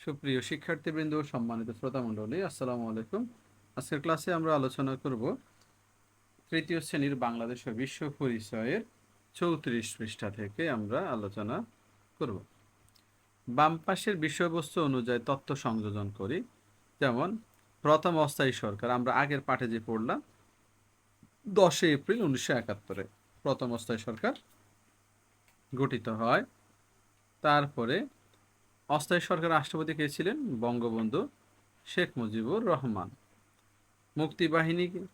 সুপ্রিয় শিক্ষার্থীবৃন্দ, সম্মানিত শ্রোতা মণ্ডলী আসসালামু আলাইকুম। আজকের ক্লাসে আমরা আলোচনা করব তৃতীয় শ্রেণির বাংলাদেশ ও বিশ্ব পরিচয়ের চৌত্রিশ পৃষ্ঠা থেকে আমরা আলোচনা করব। বাম পাশের বিষয়বস্তু অনুযায়ী তথ্য সংযোজন করি। যেমন, প্রথম অস্থায়ী সরকার, আমরা আগের পাঠে যে পড়লাম, দশই এপ্রিল উনিশশো একাত্তরে প্রথম অস্থায়ী সরকার গঠিত হয়। তারপরে অস্থায়ী সরকার রাষ্ট্রপতি কে ছিলেন বঙ্গবন্ধু শেখ মুজিবুর রহমান। মুক্তিবাহিনী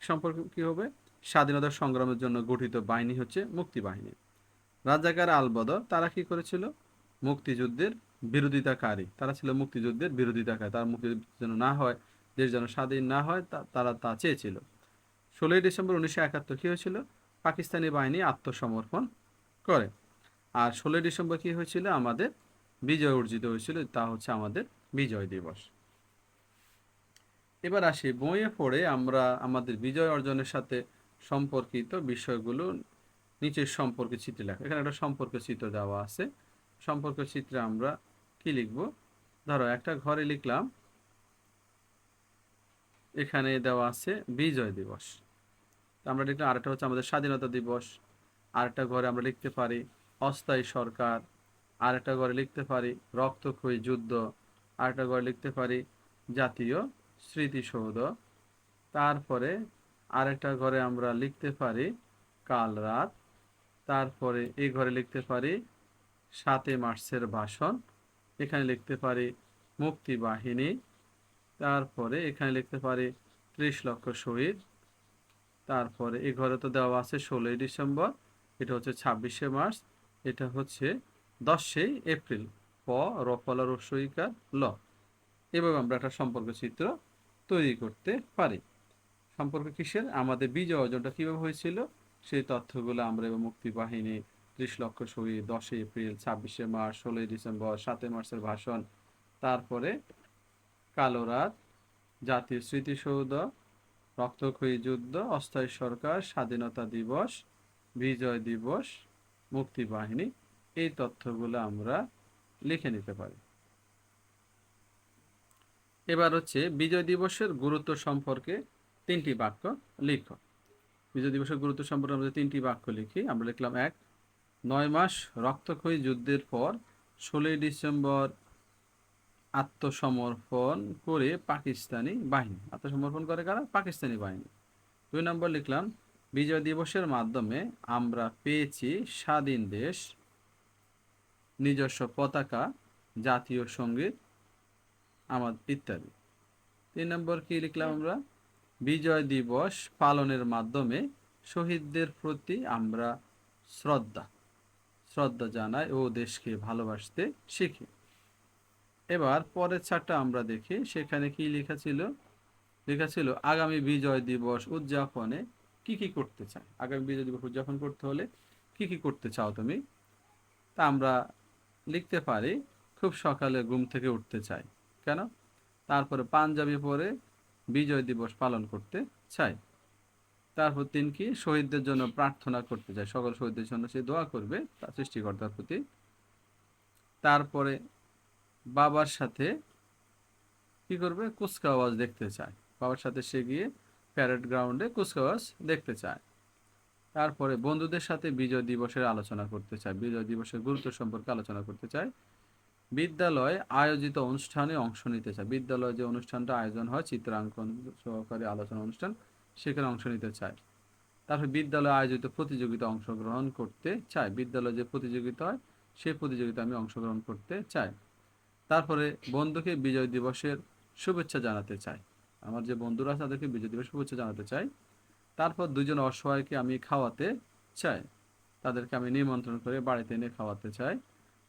সম্পর্কে কি হবে? স্বাধীনতা সংগ্রামের জন্য গঠিত বাহিনী হচ্ছে মুক্তিবাহিনী রাজাকার আলবদর তারা কি করেছিল? মুক্তিযুদ্ধের বিরোধিতাকারী। তারা ছিল মুক্তিযুদ্ধের বিরোধিতাকারী। তারা মুক্তিযুদ্ধ যেন না হয়, দেশ যেন স্বাধীন না হয় তারা তা চেয়েছিল। ষোলোই ডিসেম্বর উনিশশো একাত্তর কী হয়েছিল? পাকিস্তানি বাহিনী আত্মসমর্পণ করে। আর ষোলোই ডিসেম্বর কি হয়েছিল? আমাদের বিজয় অর্জিত হয়েছিল, তা হচ্ছে আমাদের বিজয় দিবস। এবার আসি, বইয়ে পড়ে আমরা আমাদের বিজয় অর্জনের সাথে সম্পর্কিত বিষয়গুলো নিচের সম্পর্কে চিত্র লেখা। এখানে একটা সম্পর্ক চিত্র দেওয়া আছে। সম্পর্ক চিত্রে আমরা কি লিখব? ধরো, একটা ঘরে লিখলাম, এখানে দেওয়া আছে বিজয় দিবস। আমরা লিখলাম, আরেকটা হচ্ছে আমাদের স্বাধীনতা দিবস। আরেকটা ঘরে আমরা লিখতে পারি, অস্থায়ী সরকার আরেকটা ঘরে লিখতে পারি রক্তক্ষয়ী যুদ্ধ, আরেকটা ঘরে লিখতে পারি জাতীয় স্মৃতিসৌধ। তারপরে আরেকটা ঘরে আমরা লিখতে পারি কাল রাত। তারপরে এই ঘরে লিখতে পারি সাতই মার্চের ভাষণ। এখানে লিখতে পারি মুক্তি বাহিনী। তারপরে এখানে লিখতে পারি ত্রিশ লক্ষ শহীদ। তারপরে এই ঘরে তো দেওয়া আছে ষোলোই ডিসেম্বর, এটা হচ্ছে ছাব্বিশে মার্চ, এটা হচ্ছে দশই এপ্রিল, প রফলা রসইকার ল এভাবে আমরা একটা সম্পর্ক চিত্র তৈরি করতে পারি। সম্পর্ক কিসের? আমাদের বিজয় অর্জনটা কীভাবে হয়েছিল? সেই তথ্যগুলো আমরা এবার মুক্তি বাহিনী, ত্রিশ লক্ষ শহীদ, দশই এপ্রিল, ছাব্বিশে মার্চ, ষোলোই ডিসেম্বর, সাতই মার্চের ভাষণ, তারপরে কালো রাত, জাতীয় স্মৃতিসৌধ, রক্তক্ষয়ী যুদ্ধ, অস্থায়ী সরকার, স্বাধীনতা দিবস, বিজয় দিবস, মুক্তি বাহিনী এই তথ্যগুলো আমরা লিখে নিতে পারি। এবার হচ্ছে বিজয় দিবসের গুরুত্ব সম্পর্কে তিনটি বাক্য লিখ। বিজয় দিবসের গুরুত্ব সম্পর্কে আমরা তিনটি বাক্য লিখি, আমরা লিখলাম এক, নয় মাস রক্তক্ষয়ী যুদ্ধের পর ষোলোই ডিসেম্বর আত্মসমর্পণ করে পাকিস্তানি বাহিনী। আত্মসমর্পণ করে কারা? পাকিস্তানি বাহিনী। দুই নম্বর লিখলাম, বিজয় দিবসের মাধ্যমে আমরা পেয়েছি স্বাধীন দেশ নিজস্ব পতাকা, জাতীয় সংগীত আমাদের ইত্যাদি। তিন নম্বর কি লিখলাম আমরা? বিজয় দিবস পালনের মাধ্যমে শহীদদের প্রতি আমরা শ্রদ্ধা শ্রদ্ধা জানাই ও দেশকে ভালোবাসতে শিখি। এবার পরের চারটা আমরা দেখি, সেখানে কি লেখা ছিল? লেখা ছিল, আগামী বিজয় দিবস উদযাপনে কি কি করতে চাই আগামী বিজয় দিবস উদযাপন করতে হলে কি কি করতে চাও তুমি? তা আমরা লিখতে পারি, খুব সকালে ঘুম থেকে উঠতে চাই। কেন? তারপরে পাঞ্জাবি পরে বিজয় দিবস পালন করতে চাই। তারপর তিন কি? শহীদদের জন্য প্রার্থনা করতে চাই। সকল শহীদদের জন্য সে দোয়া করবে তার সৃষ্টিকর্তার প্রতি। তারপরে বাবার সাথে কি করবে? কুচকাওয়াজ দেখতে চায়। বাবার সাথে সে গিয়ে প্যারেড গ্রাউন্ডে কুচকাওয়াজ দেখতে চায়। তারপরে বন্ধুদের সাথে বিজয় দিবসের আলোচনা করতে চায় বিজয় দিবসের গুরুত্ব সম্পর্কে আলোচনা করতে চায় বিদ্যালয়ে আয়োজিত অনুষ্ঠানে অংশ নিতে চায় বিদ্যালয়ে যে অনুষ্ঠানটা আয়োজন হয়, চিত্রাঙ্কন সহকারী আলোচনা অনুষ্ঠান, সেখানে অংশ নিতে চায় তারপর বিদ্যালয়ে আয়োজিত প্রতিযোগিতা অংশগ্রহণ করতে চায় বিদ্যালয়ে যে প্রতিযোগিতা হয় সেই প্রতিযোগিতা আমি অংশগ্রহণ করতে চাই। তারপরে বন্ধুকে বিজয় দিবসের শুভেচ্ছা জানাতে চাই। আমার যে বন্ধুরা আছে, তাদেরকে বিজয় দিবস শুভেচ্ছা জানাতে চাই। তারপর দুজন অসহায়কে আমি খাওয়াতে চাই। তাদেরকে আমি নিমন্ত্রণ করে বাড়িতে এনে খাওয়াতে চাই।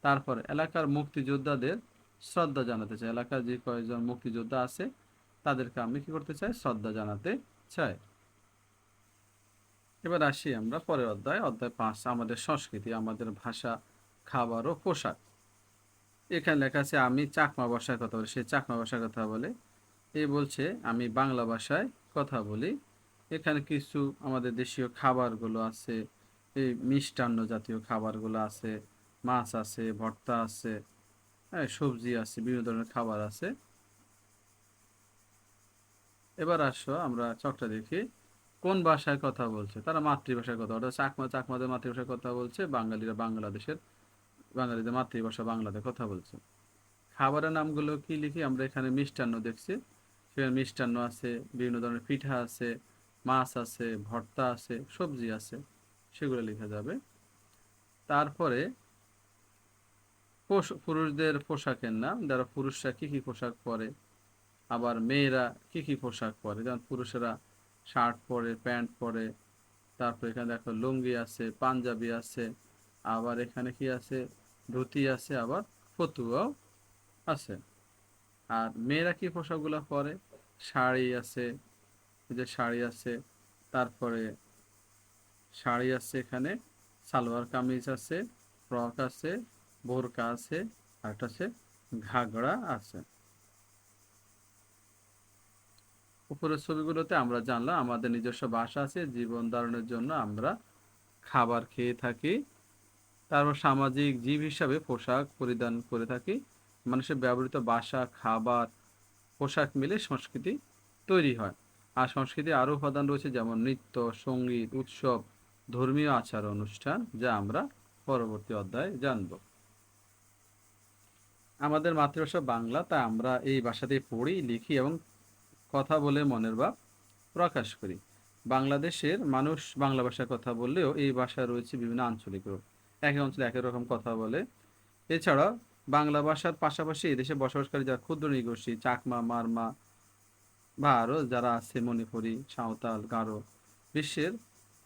তারপর এলাকার মুক্তিযোদ্ধাদের শ্রদ্ধা জানাতে চাই। এলাকার যে কয়েকজন মুক্তিযোদ্ধা আছে, তাদেরকে আমি কি করতে চাই? শ্রদ্ধা জানাতে চাই। এবার আসি আমরা পরের অধ্যায় অধ্যায় পাঁচ, আমাদের সংস্কৃতি, আমাদের ভাষা, খাবার ও পোশাক। এখানে লেখা আছে, আমি চাকমা ভাষায় কথা বলি। সে চাকমা ভাষায় কথা বলে। এ বলছে, আমি বাংলা ভাষায় কথা বলি। এখানে কিছু আমাদের দেশীয় খাবারগুলো আছে। এই মিষ্টান্ন জাতীয় খাবারগুলো আছে, মাছ আছে, ভর্তা আছে হ্যাঁ সবজি আছে, বিভিন্ন ধরনের খাবার আছে। এবার আসো আমরা চকটা দেখি। কোন ভাষায় কথা বলছে? তারা মাতৃভাষায় কথা অর্থাৎ চাকমা, চাকমাদের মাতৃভাষায় কথা বলছে, বাঙালিরা বাংলাদেশের, বাঙালিদের মাতৃভাষা বাংলাতে কথা বলছে। খাবারের নামগুলো কি লিখি? আমরা এখানে মিষ্টান্ন দেখছি। সেখানে মিষ্টান্ন আছে, বিভিন্ন ধরনের পিঠা আছে মাছ আছে, ভর্তা আছে, সবজি আছে, সেগুলো লেখা যাবে। তারপরে পুরুষদের পোশাকের নাম, যারা পুরুষরা কি কি পোশাক পরে, আবার মেয়েরা কি কি পোশাক পরে। যেমন পুরুষেরা শার্ট পরে, প্যান্ট পরে, তারপর এখানে দেখো লুঙ্গি আছে, পাঞ্জাবি আছে, আবার এখানে কি আছে, ধুতি আছে, আবার ফতুয়াও আছে। আর মেয়েরা কি পোশাকগুলো পরে? শাড়ি আছে যে শাড়ি আছে, তারপরে শাড়ি আছে এখানে, সালোয়ার কামিজ আছে, ফ্রক আছে, বোরকা আছে, আর একটা আছে ঘাগড়া আছে। উপরের ছবিগুলোতে আমরা জানলাম আমাদের নিজস্ব বাসা আছে, জীবন ধারণের জন্য আমরা খাবার খেয়ে থাকি। তারপর সামাজিক জীব হিসাবে পোশাক পরিধান করে থাকি। মানুষের ব্যবহৃত বাসা, খাবার, পোশাক মিলে সংস্কৃতি তৈরি হয়। আর সংস্কৃতি আরও উপাদান রয়েছে, যেমন নৃত্য, সংগীত, উৎসব, ধর্মীয় আচার, অনুষ্ঠান, যা আমরা পরবর্তী অধ্যায়ে জানব। আমাদের মাতৃভাষা বাংলা তা আমরা এই ভাষাতেই পড়ি, লিখি এবং কথা বলে মনের ভাব প্রকাশ করি। বাংলাদেশের মানুষ বাংলা ভাষায় কথা বললেও এই ভাষায় রয়েছে বিভিন্ন আঞ্চলিক রূপ। এক অঞ্চলে এক রকম কথা বলে। এছাড়া বাংলা ভাষার পাশাপাশি এদেশে বসবাসকারী যারা ক্ষুদ্র নৃগোষ্ঠী চাকমা, মারমা বা আরও যারা আছে মণিপুরি, সাঁওতাল, গারো, বিশ্বের,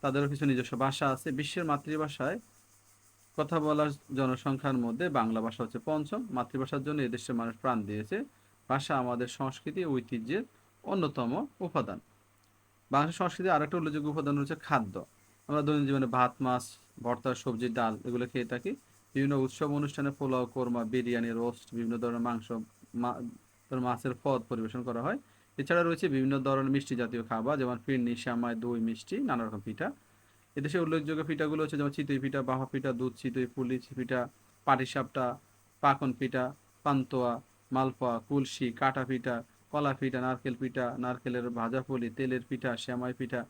তাদেরও কিছু নিজস্ব ভাষা আছে। বিশ্বের মাতৃভাষায় কথা বলার জনসংখ্যার মধ্যে বাংলা ভাষা হচ্ছে পঞ্চম। মাতৃভাষার জন্য এদেশের মানুষ প্রাণ দিয়েছে। ভাষা আমাদের সংস্কৃতি ঐতিহ্যের অন্যতম উপাদান। বাংলা সংস্কৃতির আরেকটা উল্লেখযোগ্য উপাদান হচ্ছে খাদ্য। আমরা দৈনন্দিন জীবনে ভাত, মাছ, ভর্তা, সবজি, ডাল এগুলো খেয়ে থাকি। বিভিন্ন উৎসব অনুষ্ঠানে পোলাও, কোরমা, বিরিয়ানি, রোস্ট, বিভিন্ন ধরনের মাংস মাছের পদ পরিবেশন করা হয়। এছাড়া রয়েছে বিভিন্ন ধরনের মিষ্টি জাতীয় খাবার, যেমন ফিরনি শ্যামাই দই, মিষ্টি, নানা রকম পিঠা। এদেশে উল্লেখযোগ্য পিঠাগুলো হচ্ছে যেমন চিতই পিঠা, বাহা পিঠা, দুধ চিতই, পুলি পিঠা পাটিসাপটা পাকন পিঠা, পান্তোয়া, মালপোয়া, কুলসি, কাটা পিঠা, কলা পিঠা, নারকেল পিঠা, নারকেলের ভাজা পুলি, তেলের পিঠা শ্যামাই পিঠা।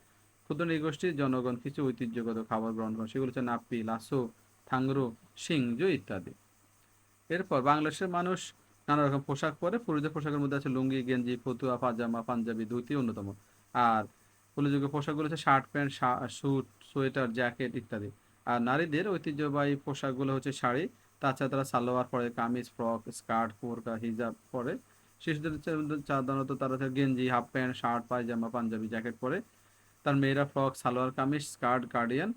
ক্ষুদ্র নৃগোষ্ঠীর জনগণ কিছু ঐতিহ্যগত খাবার গ্রহণ করে, সেগুলো হচ্ছে নাপ্পি, লাসো, থাংরো, সিংজো ইত্যাদি। এরপর বাংলাদেশের মানুষ নানা রকম পোশাক পরে পুরুষদের পোশাকের মধ্যে আছে লুঙ্গি, গেঞ্জি, ফতুয়া, পাজামা, পাঞ্জাবি ধুতি অন্যতম। আর উল্লেখযোগ্য পোশাকগুলো হচ্ছে shirt pant suit sweater, jacket ইত্যাদি। আর নারীদের ঐতিহ্যবাহী পোশাকগুলো হচ্ছে শাড়ি, তাছাড়া তারা সালোয়ার পরে কামিজ, ফ্রক, স্কার্ট বোরকা হিজাব পরে। শিশুদের সাধারণত তারা গেঞ্জি, হাফ প্যান্ট, শার্ট, পায়জামা, পাঞ্জাবি জ্যাকেট পরে। তার মেয়েরা frock, salwar, kameez, skirt, guardian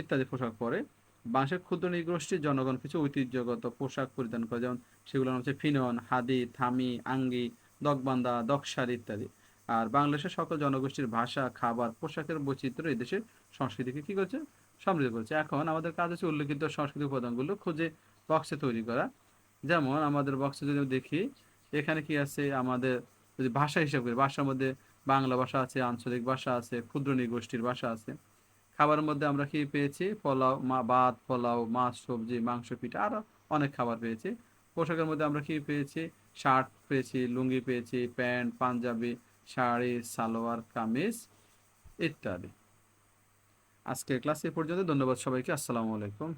ইত্যাদি পোশাক পরে। বাংলাদেশের ক্ষুদ্র নৃগোষ্ঠীর জনগণ, কিছু ঐতিহ্যগত পোশাক পরিধান করে, যেমন সেগুলো হচ্ছে ফিনন, হাদি, থামি, আঙ্গি, দগবান্দা দকশার ইত্যাদি। আর বাংলাদেশের সকল জনগোষ্ঠীর ভাষা, খাবার, পোশাকের বৈচিত্র্য এই দেশের সংস্কৃতিকে কি করছে? সমৃদ্ধ করছে। এখন আমাদের কাজ হচ্ছে উল্লেখিত সংস্কৃতি উপাদানগুলো খুঁজে বক্সে তৈরি করা। যেমন আমাদের বক্সে যদি দেখি, এখানে কি আছে? আমাদের যদি ভাষা হিসাব ভাষার মধ্যে বাংলা ভাষা আছে, আঞ্চলিক ভাষা আছে, ক্ষুদ্র নৃগোষ্ঠীর ভাষা আছে। খাবারের মধ্যে আমরা কি পেয়েছি। পোলাও, মা, ভাত, পোলাও, মাছ, সবজি, মাংস, পিঠা আরও অনেক খাবার পেয়েছি। পোশাকের মধ্যে আমরা কি পেয়েছি, শার্ট পেয়েছি, লুঙ্গি পেয়েছি, প্যান্ট, পাঞ্জাবি, শাড়ি, সালোয়ার, কামিজ ইত্যাদি। আজকের ক্লাস এ পর্যন্ত। ধন্যবাদ সবাইকে। আসসালামু আলাইকুম।